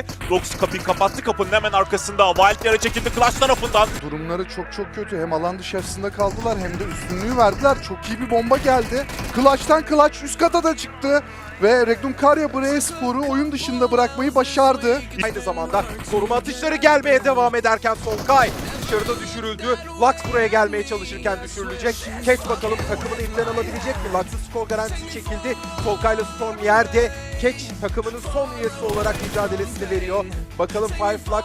geldi. Rox kapıyı kapattı. Kapının hemen arkasında. Wild yere çekildi Clash tarafından. Durumları çok çok kötü. Hem alan dışarısında kaldılar hem de üstünlüğü verdiler. Çok iyi bir bomba geldi. Clutch'tan Clutch üst kata da çıktı. Ve Regnum Karya Brave Spor'u oyun dışında bırakmayı başardı. Aynı zamanda koruma atışları gelmeye devam ederken Solkay dışarıda düşürüldü. Lux buraya gelmeye çalışırken düşürülecek. Catch bakalım takımını elinden alabilecek mi? Lux'ın skor garantisi çekildi. Solkay'la Storm yerde. Catch takımının son üyesi olarak mücadelesini veriyor. Bakalım Fireflux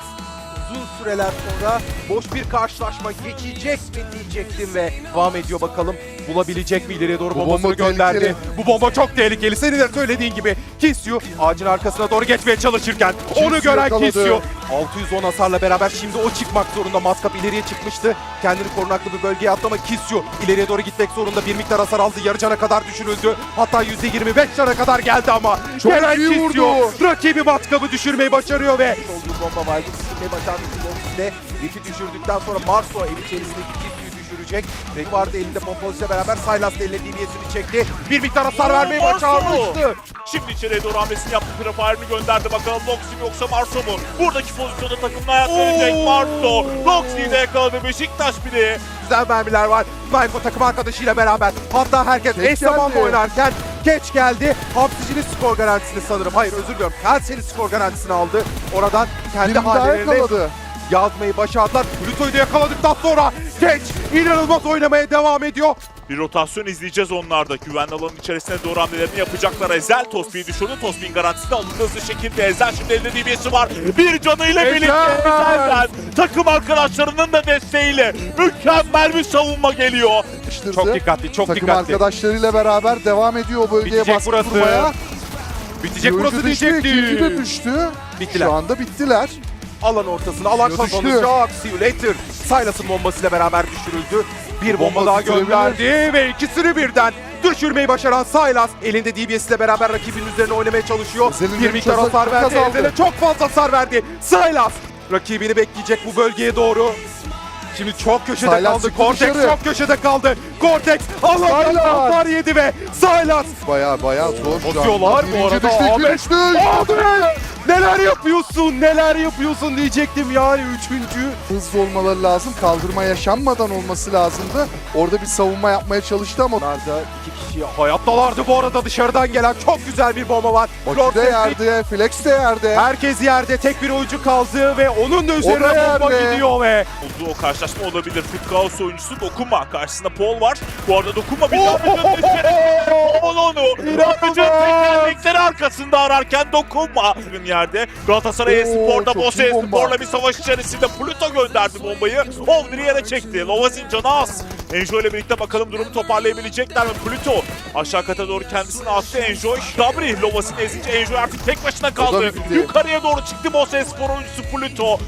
uzun süreler sonra boş bir karşılaşma geçecek mi diyecektim ve devam ediyor bakalım. Bulabilecek mi ileriye doğru Bu bombasını bomba gönderdi. tehlikeli. Bu bomba çok tehlikeli. Senin de söylediğin gibi Kisyu ağacın arkasına doğru geçmeye çalışırken onu Kisyu gören yakaladı. Kisyu 610 hasarla beraber şimdi o çıkmak zorunda. Maskap ileriye çıkmıştı. Kendini korunaklı bir bölgeye atlama Kisyu ileriye doğru gitmek zorunda. Bir miktar hasar aldı. Yarı cana kadar düşürüldü. Hatta %25 cana kadar geldi ama. Çok gelen iyi Kisyu vurdu. rakibi maskabı düşürmeyi başarıyor ve Olduğu bomba Wild'ı düşürmeyi başardı. Riff'i düşürdükten sonra Marso ev içerisindeki Kisyu'yu düşürecek. Riff vardı elinde pompalıyla beraber Sylas da eline çekti. Bir miktar hasar vermeyi başarmıştı. Şimdi içeriye doğru hamlesini yaptı. Prefire'ını gönderdi. Bakalım Loxi mi yoksa Marso mu? Buradaki pozisyonda takımına hayat verecek Marso. Loxi'yi de yakaladı Beşiktaş bile. güzel mermiler var. Mayko takım arkadaşıyla beraber. Hatta herkes eş zamanlı oynarken geç geldi. Hapsicinin skor garantisini sanırım. Hayır özür diliyorum. Kelsey'nin skor garantisini aldı. Oradan kendi hallerini yazmayı başardılar. Pluto'yu da yakaladıktan sonra geç inanılmaz oynamaya devam ediyor. Bir rotasyon izleyeceğiz onlarda. Güvenli alanın içerisine doğru hamlelerini yapacaklar. Ezel Tosbi'yi düşürdü. Tosbi'nin garantisi de alındı hızlı şekilde. Ezel şimdi elinde DBS'i var. Bir canıyla Ezel! birlikte Ezel'den takım arkadaşlarının da desteğiyle mükemmel bir savunma geliyor. Çok dikkatli, çok Takım dikkatli. arkadaşlarıyla beraber devam ediyor o bölgeye Bitecek baskı burası. kurmaya. Bitecek burası düştü, ikinci de diyecektim. düştü. Bittiler. Şu anda bittiler. Alan ortasına alan Düştü. kazanacak. See you later. Silas'ın bombasıyla beraber düşürüldü. Bir bomba, Bomba daha gönderdi ve ikisini birden düşürmeyi başaran Silas elinde DBS ile beraber rakibinin üzerine oynamaya çalışıyor. Ezel'in bir miktar hasar verdi. Ezel'e çok fazla hasar verdi. Silas rakibini bekleyecek bu bölgeye doğru. Şimdi çok köşede Silas kaldı. Cortex dışarı. çok köşede kaldı. Cortex Allah'tan hasar yedi ve Silas Baya baya zor Basıyorlar bu arada. düştü, Ahmet. düştü. Abi neler yapıyorsun neler yapıyorsun diyecektim yani üçüncü. Hızlı olmaları lazım. Kaldırma yaşanmadan olması lazımdı. Orada bir savunma yapmaya çalıştı ama da iki kişi hayattalardı bu arada dışarıdan gelen çok güzel bir bomba var. Sentry, yerde, Flex de yerde. Herkes yerde tek bir oyuncu kaldı ve onun da üzerine da bomba yerde. gidiyor ve Olduğu o karşılaşma olabilir. Chaos oyuncusu dokunma. Karşısında Paul var. Bu arada dokunma bir. Paul onu. Yapıcının tekerlekleri arkasında ararken dokunma. Bugün yerde Galatasaray Espor'da Bose. Espor'la bir savaş içerisinde Pluto gönderdi bombayı. Ovner'i yere çekti. Lovaz'in canı az. Enjoy ile birlikte bakalım durumu toparlayabilecekler mi? Pluto aşağı kata doğru kendisini attı. Enjoy. Dabri Lovaz'in ezince Enjoy artık tek başına kaldı. Yukarıya doğru çıktı Bose Espor oyuncusu Pluto.